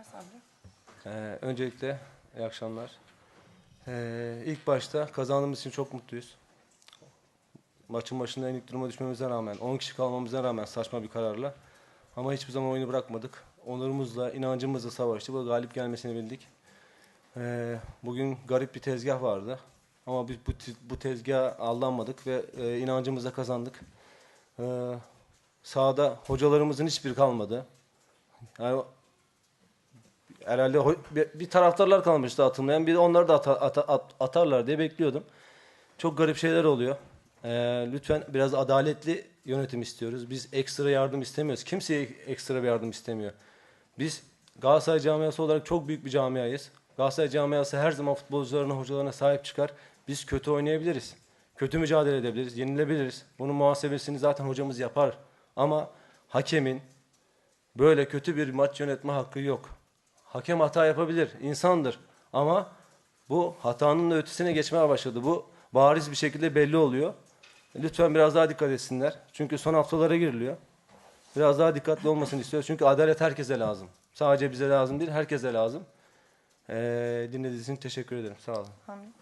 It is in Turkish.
Teşekkürler Sabri. Ee, öncelikle iyi akşamlar. Ee, ilk başta kazandığımız için çok mutluyuz. Maçın başında en ilk duruma düşmemize rağmen, 10 kişi kalmamıza rağmen saçma bir kararla. Ama hiçbir zaman oyunu bırakmadık. Onurumuzla, inancımızla savaştık ve galip gelmesini bildik. Ee, bugün garip bir tezgah vardı. Ama biz bu, bu tezgaha aldanmadık ve e, inancımızla kazandık. Ee, sahada hocalarımızın hiçbir kalmadı. Yani herhalde bir, taraftarlar kalmıştı atılmayan. Bir de onları da ata- ata- at- atarlar diye bekliyordum. Çok garip şeyler oluyor. Ee, lütfen biraz adaletli yönetim istiyoruz. Biz ekstra yardım istemiyoruz. Kimseye ekstra bir yardım istemiyor. Biz Galatasaray camiası olarak çok büyük bir camiayız. Galatasaray camiası her zaman futbolcularına, hocalarına sahip çıkar. Biz kötü oynayabiliriz. Kötü mücadele edebiliriz, yenilebiliriz. Bunun muhasebesini zaten hocamız yapar. Ama hakemin böyle kötü bir maç yönetme hakkı yok. Hakem hata yapabilir, insandır. Ama bu hatanın da ötesine geçmeye başladı. Bu bariz bir şekilde belli oluyor. Lütfen biraz daha dikkat etsinler. Çünkü son haftalara giriliyor. Biraz daha dikkatli olmasını istiyoruz. Çünkü adalet herkese lazım. Sadece bize lazım değil, herkese lazım. Ee, dinlediğiniz için teşekkür ederim. Sağ olun. Amin.